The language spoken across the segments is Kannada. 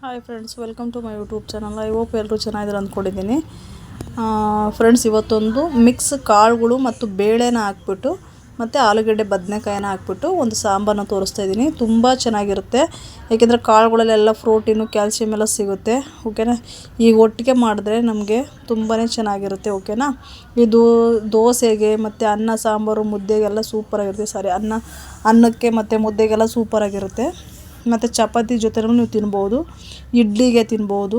Hi friends welcome to my YouTube channel I hope ಎಲ್ಲರೂ ಚೆನ್ನಾಗಿದ್ದಾರೆ ಅಂದ್ಕೊಂಡಿದ್ದೀನಿ. ಫ್ರೆಂಡ್ಸ್ ಇವತ್ತೊಂದು ಮಿಕ್ಸ್ ಕಾಳುಗಳು ಮತ್ತು ಬೇಳೆನ ಹಾಕ್ಬಿಟ್ಟು, ಮತ್ತು ಆಲೂಗಡ್ಡೆ, ಬದನೆಕಾಯಿನ ಹಾಕ್ಬಿಟ್ಟು ಒಂದು ಸಾಂಬಾರನ್ನ ತೋರಿಸ್ತಾ ಇದ್ದೀನಿ. ತುಂಬ ಚೆನ್ನಾಗಿರುತ್ತೆ. ಏಕೆಂದರೆ ಕಾಳುಗಳಲ್ಲೆಲ್ಲ ಪ್ರೋಟೀನು ಕ್ಯಾಲ್ಸಿಯಂ ಎಲ್ಲ ಸಿಗುತ್ತೆ. ಓಕೆನಾ ಈಗ ಒಟ್ಟಿಗೆ ಮಾಡಿದ್ರೆ ನಮಗೆ ತುಂಬಾ ಚೆನ್ನಾಗಿರುತ್ತೆ ಓಕೆನಾ ಇದು ದೋಸೆಗೆ ಮತ್ತು ಅನ್ನ, ಸಾಂಬಾರು, ಮುದ್ದೆಗೆಲ್ಲ ಸೂಪರಾಗಿರುತ್ತೆ ಸಾರಿ ಅನ್ನ, ಅನ್ನಕ್ಕೆ ಮತ್ತು ಮುದ್ದೆಗೆಲ್ಲ ಸೂಪರಾಗಿರುತ್ತೆ ಮತ್ತು ಚಪಾತಿ ಜೊತೆನೂ ನೀವು ತಿನ್ಬೋದು, ಇಡ್ಲಿಗೆ ತಿನ್ಬೋದು.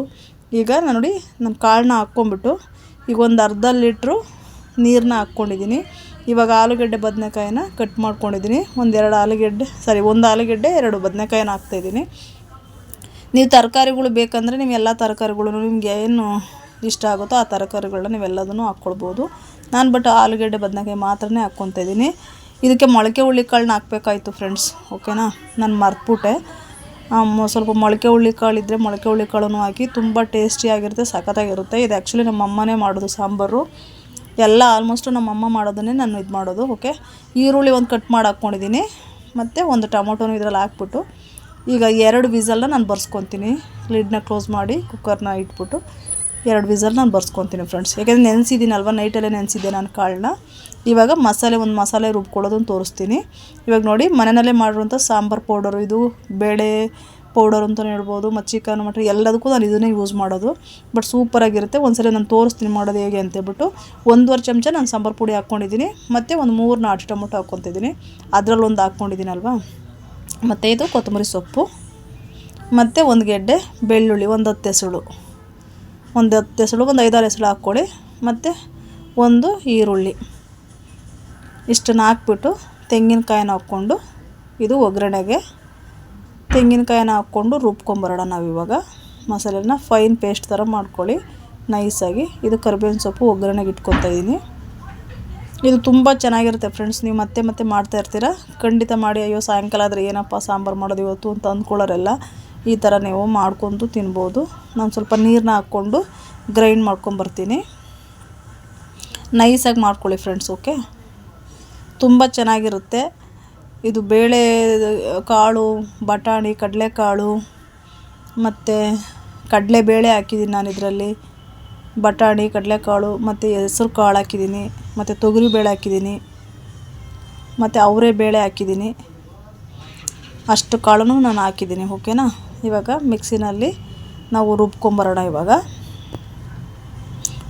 ಈಗ ನೋಡಿ ನಾನು ಕಾಳನ್ನ ಹಾಕ್ಕೊಂಬಿಟ್ಟು ಈಗ ಒಂದು ಅರ್ಧ ಲೀಟ್ರು ನೀರನ್ನ ಹಾಕ್ಕೊಂಡಿದ್ದೀನಿ. ಇವಾಗ ಆಲೂಗಡ್ಡೆ ಬದನೆಕಾಯಿನ ಕಟ್ ಮಾಡ್ಕೊಂಡಿದ್ದೀನಿ. ಒಂದೆರಡು ಆಲೂಗೆಡ್ಡೆ ಸಾರಿ ಒಂದು ಆಲೂಗೆಡ್ಡೆ, ಎರಡು ಬದನೆಕಾಯಿನ ಹಾಕ್ತಾಯಿದ್ದೀನಿ. ನೀವು ತರಕಾರಿಗಳು ಬೇಕಂದರೆ ನೀವು ಎಲ್ಲ ತರಕಾರಿಗಳು ನಿಮಗೆ ಏನು ಇಷ್ಟ ಆಗುತ್ತೋ ಆ ತರಕಾರಿಗಳನ್ನ ನೀವೆಲ್ಲದನ್ನು ಹಾಕ್ಕೊಳ್ಬೋದು. ನಾನು ಬಟ್ ಆಲೂಗಡ್ಡೆ, ಬದನೆಕಾಯಿ ಮಾತ್ರನೇ ಹಾಕ್ಕೊತಾ ಇದ್ದೀನಿ. ಇದಕ್ಕೆ ಮೊಳಕೆ ಹುಳ್ಳಿಕಾಳನ್ನ ಹಾಕ್ಬೇಕಾಯ್ತು ಫ್ರೆಂಡ್ಸ್ ಓಕೆನಾ ನಾನು ಮರ್ತ್ಬಿಟ್ಟೆ. ಸ್ವಲ್ಪ ಮೊಳಕೆ ಹುಳ್ಳಿಕಾಳು ಇದ್ದರೆ ಮೊಳಕೆ ಹುಳ್ಳಿಕಾಳನ್ನು ಹಾಕಿ ತುಂಬ ಟೇಸ್ಟಿಯಾಗಿರುತ್ತೆ ಸಖತ್ತಾಗಿರುತ್ತೆ. ಇದು ಆ್ಯಕ್ಚುಲಿ ನಮ್ಮ ಅಮ್ಮನೇ ಮಾಡೋದು ಸಾಂಬಾರು. ಎಲ್ಲ ಆಲ್ಮೋಸ್ಟು ನಮ್ಮ ಅಮ್ಮ ಮಾಡೋದನ್ನೇ ನಾನು ಇದು ಮಾಡೋದು ಓಕೆ ಈರುಳ್ಳಿ ಒಂದು ಕಟ್ ಮಾಡಿ ಹಾಕ್ಕೊಂಡಿದ್ದೀನಿ ಮತ್ತು ಒಂದು ಟೊಮೊಟೊನು ಇದರಲ್ಲಿ ಹಾಕ್ಬಿಟ್ಟು, ಈಗ ಎರಡು ವಿಸಲ್ನ ನಾನು ಬರ್ಸ್ಕೊತೀನಿ. ಲಿಡ್ನ ಕ್ಲೋಸ್ ಮಾಡಿ ಕುಕ್ಕರ್ನ ಇಟ್ಬಿಟ್ಟು. ಎರಡು ವಿಸಲ್ ನಾನು ಬರ್ಸ್ಕೊತೀನಿ ಫ್ರೆಂಡ್ಸ್ ಯಾಕೆಂದರೆ ನೆನೆಸಿದ್ದೀನಲ್ವ ನೈಟಲ್ಲೇ ನೆನೆಸಿದ್ದೆ ನಾನು ಕಾಳನ್ನ. ಇವಾಗ ಮಸಾಲೆ, ಒಂದು ಮಸಾಲೆ ರುಬ್ಕೊಳ್ಳೋದನ್ನು ತೋರಿಸ್ತೀನಿ. ಇವಾಗ ನೋಡಿ, ಮನೆಯಲ್ಲೇ ಮಾಡಿರುವಂಥ ಸಾಂಬಾರು ಪೌಡರು ಇದು ಬೇಳೆ ಪೌಡರ್ ಅಂತಲೇ ಹೇಳ್ಬೋದು, ಮತ್ತು ಚಿಕನ್ ಮಟನ್ ಎಲ್ಲದಕ್ಕೂ ನಾನು ಇದನ್ನೇ ಯೂಸ್ ಮಾಡೋದು. ಬಟ್ ಸೂಪರಾಗಿರುತ್ತೆ ಒಂದ್ಸಲ ನಾನು ತೋರಿಸ್ತೀನಿ ಮಾಡೋದು ಹೇಗೆ ಅಂತೇಳ್ಬಿಟ್ಟು ಒಂದೂವರೆ ಚಮಚ ನಾನು ಸಾಂಬಾರು ಪುಡಿ ಹಾಕ್ಕೊಂಡಿದ್ದೀನಿ ಮತ್ತು ಒಂದು ಮೂರು ನಾಟಿ ಟೊಮೊಟೊ ಹಾಕ್ಕೊತಿದ್ದೀನಿ ಅದರಲ್ಲೊಂದು ಹಾಕ್ಕೊಂಡಿದ್ದೀನಲ್ವಾ ಮತ್ತು ಇದು ಕೊತ್ತಂಬರಿ ಸೊಪ್ಪು. ಮತ್ತು ಒಂದು ಗೆಡ್ಡೆ, ಬೆಳ್ಳುಳ್ಳಿ, ಒಂದು ಹತ್ತು ಹೆಸಳು ಒಂದು ಹತ್ತು ಹೆಸಳು ಒಂದು ಐದಾರು ಹೆಸಳು ಹಾಕ್ಕೊಳ್ಳಿ. ಮತ್ತು ಒಂದು ಈರುಳ್ಳಿ. ಇಷ್ಟನ್ನು ಹಾಕ್ಬಿಟ್ಟು ತೆಂಗಿನಕಾಯಿನ ಹಾಕ್ಕೊಂಡು, ಇದು ಒಗ್ಗರಣೆಗೆ ತೆಂಗಿನಕಾಯಿನ ಹಾಕ್ಕೊಂಡು ರುಬ್ಕೊಂಬರೋಣ ನಾವಿವಾಗ ಮಸಾಲೆನ ಫೈನ್ ಪೇಸ್ಟ್ ಥರ ಮಾಡ್ಕೊಳ್ಳಿ. ನೈಸಾಗಿ ಇದು ಕರಿಬೇವಿನ ಸೊಪ್ಪು ಒಗ್ಗರಣೆಗೆ ಇಟ್ಕೊತಾ ಇದ್ದೀನಿ ಇದು ತುಂಬ ಚೆನ್ನಾಗಿರುತ್ತೆ ಫ್ರೆಂಡ್ಸ್ ನೀವು ಮತ್ತೆ ಮತ್ತೆ ಮಾಡ್ತಾ ಇರ್ತೀರ? ಖಂಡಿತ ಮಾಡಿ. ಅಯ್ಯೋ, ಸಾಯಂಕಾಲ ಆದರೆ ಏನಪ್ಪ ಸಾಂಬಾರು ಮಾಡೋದು ಇವತ್ತು ಅಂತ ಅಂದ್ಕೊಳ್ಳೋರೆಲ್ಲ. ಈ ಥರ ನೀವು ಮಾಡ್ಕೊಂಡು ತಿನ್ಬೋದು. ನಾನು ಸ್ವಲ್ಪ ನೀರನ್ನ ಹಾಕ್ಕೊಂಡು ಗ್ರೈಂಡ್ ಮಾಡ್ಕೊಂಬರ್ತೀನಿ ನೈಸಾಗಿ ಮಾಡ್ಕೊಳ್ಳಿ ಫ್ರೆಂಡ್ಸ್ ಓಕೆ ತುಂಬ ಚೆನ್ನಾಗಿರುತ್ತೆ. ಇದು ಬೇಳೆ, ಕಾಳು, ಬಟಾಣಿ, ಕಡಲೆಕಾಳು, ಮತ್ತು ಕಡಲೆಬೇಳೆ ಹಾಕಿದ್ದೀನಿ ನಾನು ಇದರಲ್ಲಿ. ಬಟಾಣಿ, ಕಡಲೆಕಾಳು, ಮತ್ತು ಹೆಸ್ರು ಕಾಳು ಹಾಕಿದ್ದೀನಿ ಮತ್ತು ತೊಗರಿಬೇಳೆ ಹಾಕಿದ್ದೀನಿ ಮತ್ತು ಅವರೇ ಬೇಳೆ ಹಾಕಿದ್ದೀನಿ ಅಷ್ಟು ಕಾಳನ್ನು ನಾನು ಹಾಕಿದ್ದೀನಿ ಓಕೆನಾ ಇವಾಗ ಮಿಕ್ಸಿನಲ್ಲಿ ನಾವು ರುಬ್ಕೊಂಬರೋಣ ಇವಾಗ.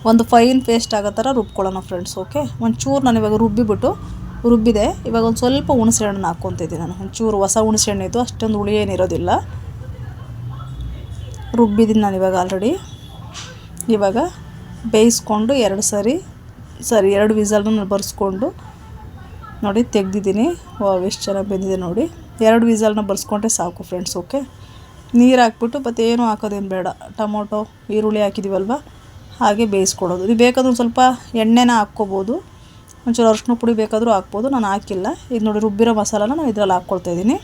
ಒಂದು ಫೈನ್ ಪೇಸ್ಟ್ ಆಗೋ ಥರ ರುಬ್ಕೊಳ್ಳೋಣ ಫ್ರೆಂಡ್ಸ್, ಓಕೆ? ಒಂಚೂರು ನಾನು ಇವಾಗ ರುಬ್ಬಿಬಿಟ್ಟು ರುಬ್ಬಿದೆ. ಇವಾಗ ಒಂದು ಸ್ವಲ್ಪ ಹುಣಸೆ ಹಣ್ಣು ಹಾಕ್ಕೊತಿದ್ದೀನಿ ನಾನು. ಒಂಚೂರು ಹೊಸ ಹುಣಸೆ ಹಣ್ಣು ಇದು ಅಷ್ಟೊಂದು ಹುಳಿ ಏನಿರೋದಿಲ್ಲ ರುಬ್ಬಿದ್ದೀನಿ ನಾನು ಇವಾಗ ಆಲ್ರೆಡಿ ಇವಾಗ ಬೇಯಿಸ್ಕೊಂಡು ಎರಡು ಸರಿ ಸರಿ, ಎರಡು ವಿಸಲ್ನ ಬರ್ಸ್ಕೊಂಡು ನೋಡಿ ತೆಗ್ದಿದ್ದೀನಿ. ಎಷ್ಟು ಚೆನ್ನಾಗಿ ಬೆಂದಿದೆ ನೋಡಿ. ಎರಡು ವಿಸಲ್ನ ಬರ್ಸ್ಕೊಂಡ್ರೆ ಸಾಕು ಫ್ರೆಂಡ್ಸ್, ಓಕೆ? ನೀರು ಹಾಕ್ಬಿಟ್ಟು ಮತ್ತೆ ಏನು ಹಾಕೋದೇನು ಬೇಡ. ಟೊಮೊಟೊ, ಈರುಳ್ಳಿ ಹಾಕಿದ್ದೀವಲ್ವ ಹಾಗೆ ಬೇಯಿಸ್ಕೊಡೋದು. ಇದು ಬೇಕಾದ್ರೆ ಒಂದು ಸ್ವಲ್ಪ ಎಣ್ಣೆನ ಹಾಕ್ಕೋಬೋದು. ಒಂಚೂರು ಅರ್ಶಿನ ಪುಡಿ ಬೇಕಾದರೂ ಹಾಕ್ಬೋದು. ನಾನು ಹಾಕಿಲ್ಲ. ಇದು ನೋಡಿ, ರುಬ್ಬಿರೋ ಮಸಾಲನ ನಾನು ಇದರಲ್ಲಿ ಹಾಕ್ಕೊಳ್ತಾಯಿದ್ದೀನಿ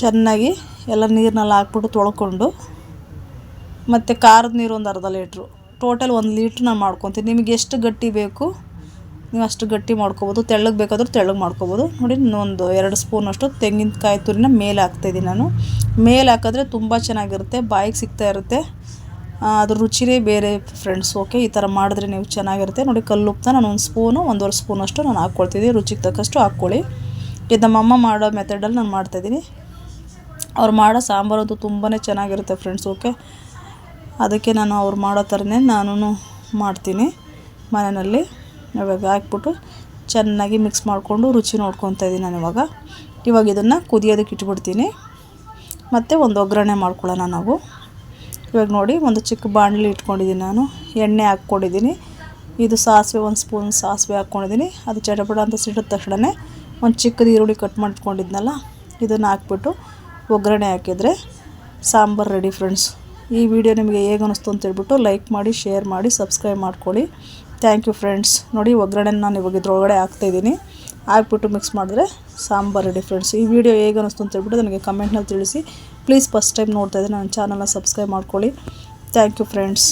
ಚೆನ್ನಾಗಿ ಎಲ್ಲ ನೀರಿನಲ್ಲಿ ಹಾಕ್ಬಿಟ್ಟು ತೊಳ್ಕೊಂಡು, ಮತ್ತು ಖಾರದ ನೀರು ಒಂದು ಅರ್ಧ ಲೀಟ್ರು. ಟೋಟಲ್ ಒಂದು ಲೀಟ್ರ್ ನಾನು ಮಾಡ್ಕೊತೀನಿ. ನಿಮಗೆ ಎಷ್ಟು ಗಟ್ಟಿ ಬೇಕು ನೀವು ಅಷ್ಟು ಗಟ್ಟಿ ಮಾಡ್ಕೊಬೋದು, ತೆಳ್ಳಗೆ ಬೇಕಾದರೂ ತೆಳ್ಳಗೆ ಮಾಡ್ಕೊಬೋದು. ನೋಡಿ ಒಂದು ಎರಡು ಸ್ಪೂನಷ್ಟು ತೆಂಗಿನಕಾಯಿ ತುರಿನ ಮೇಲೆ ಹಾಕ್ತಾಯಿದ್ದೀನಿ ನಾನು. ಮೇಲೆ ಹಾಕಿದ್ರೆ ತುಂಬ ಚೆನ್ನಾಗಿರುತ್ತೆ, ಬಾಯಿಗೆ ಸಿಗ್ತಾ ಇರುತ್ತೆ. ಅದ್ರ ರುಚಿನೇ ಬೇರೆ ಫ್ರೆಂಡ್ಸ್ ಓಕೆ ಈ ಥರ ಮಾಡಿದ್ರೆ ನೀವು ಚೆನ್ನಾಗಿರುತ್ತೆ. ನೋಡಿ ಕಲ್ಲುಪ್ತಾ ನಾನು ಒಂದು ಸ್ಪೂನು, ಒಂದೂವರೆ ಸ್ಪೂನಷ್ಟು ನಾನು ಹಾಕ್ಕೊಳ್ತಿದ್ದೀನಿ. ರುಚಿಗೆ ತಕ್ಕಷ್ಟು ಹಾಕ್ಕೊಳ್ಳಿ. ಇದು ನಮ್ಮಮ್ಮ ಮಾಡೋ ಮೆಥಡಲ್ಲಿ ನಾನು ಮಾಡ್ತಾಯಿದ್ದೀನಿ ಅವ್ರು ಮಾಡೋ ಸಾಂಬಾರು ಅದು ತುಂಬಾ ಚೆನ್ನಾಗಿರುತ್ತೆ ಫ್ರೆಂಡ್ಸ್ ಓಕೆ ಅದಕ್ಕೆ ನಾನು ಅವ್ರು ಮಾಡೋ ಥರನೇ ನಾನು ಮಾಡ್ತೀನಿ ಮನೆಯಲ್ಲಿ. ಇವಾಗ ಹಾಕ್ಬಿಟ್ಟು ಚೆನ್ನಾಗಿ ಮಿಕ್ಸ್ ಮಾಡಿಕೊಂಡು ರುಚಿ ನೋಡ್ಕೊತಾ ಇದ್ದೀನಿ ನಾನು ಇವಾಗ. ಇವಾಗ ಇದನ್ನು ಕುದಿಯೋದಕ್ಕೆ ಇಟ್ಬಿಡ್ತೀನಿ. ಮತ್ತು ಒಂದು ಒಗ್ಗರಣೆ ಮಾಡ್ಕೊಳ್ಳೋಣ ನಾವು. ಇವಾಗ ನೋಡಿ, ಒಂದು ಚಿಕ್ಕ ಬಾಣಲಿ ಇಟ್ಕೊಂಡಿದ್ದೀನಿ ನಾನು. ಎಣ್ಣೆ ಹಾಕ್ಕೊಂಡಿದ್ದೀನಿ. ಇದು ಸಾಸಿವೆ, ಒಂದು ಸ್ಪೂನ್ ಸಾಸಿವೆ ಹಾಕ್ಕೊಂಡಿದ್ದೀನಿ. ಅದು ಚಟಪಟ ಅಂತ ಸಿಡಿದ ತಕ್ಷಣ ಒಂದು ಚಿಕ್ಕದು ಈರುಳ್ಳಿ ಕಟ್ ಮಾಡ್ಕೊಂಡಿದ್ನಲ್ಲ, ಇದನ್ನು ಹಾಕ್ಬಿಟ್ಟು ಒಗ್ಗರಣೆ ಹಾಕಿದರೆ ಸಾಂಬಾರು ರೆಡಿ ಫ್ರೆಂಡ್ಸ್ ಈ ವಿಡಿಯೋ ನಿಮಗೆ ಹೇಗೆ ಅನ್ನಿಸ್ತು ಅಂತ ಹೇಳ್ಬಿಟ್ಟು ಲೈಕ್ ಮಾಡಿ ಶೇರ್ ಮಾಡಿ ಸಬ್ಸ್ಕ್ರೈಬ್ ಮಾಡ್ಕೊಳ್ಳಿ. ಥ್ಯಾಂಕ್ ಯು ಫ್ರೆಂಡ್ಸ್ ನೋಡಿ ಒಗ್ಗರಣೆ ನಾನು ಇವಾಗ ಇದ್ರೊಳಗಡೆ ಹಾಕ್ತಾಯಿದ್ದೀನಿ ಹಾಕ್ಬಿಟ್ಟು ಮಿಕ್ಸ್ ಮಾಡಿದ್ರೆ ಸಾಂಬಾರು ರೆಡಿ ಫ್ರೆಂಡ್ಸ್ ಈ ವಿಡಿಯೋ ಹೇಗೆ ಅನ್ನಿಸ್ತು ಅಂತ ಹೇಳ್ಬಿಟ್ಟು ನನಗೆ ಕಮೆಂಟ್ನಲ್ಲಿ ತಿಳಿಸಿ. ಪ್ಲೀಸ್ ಫಸ್ಟ್ ಟೈಮ್ ನೋಡ್ತಾ ಇದ್ದರೆ ನನ್ನ ಚಾನಲ್ನ ಸಬ್ಸ್ಕ್ರೈಬ್ ಮಾಡ್ಕೊಳ್ಳಿ. Thank you friends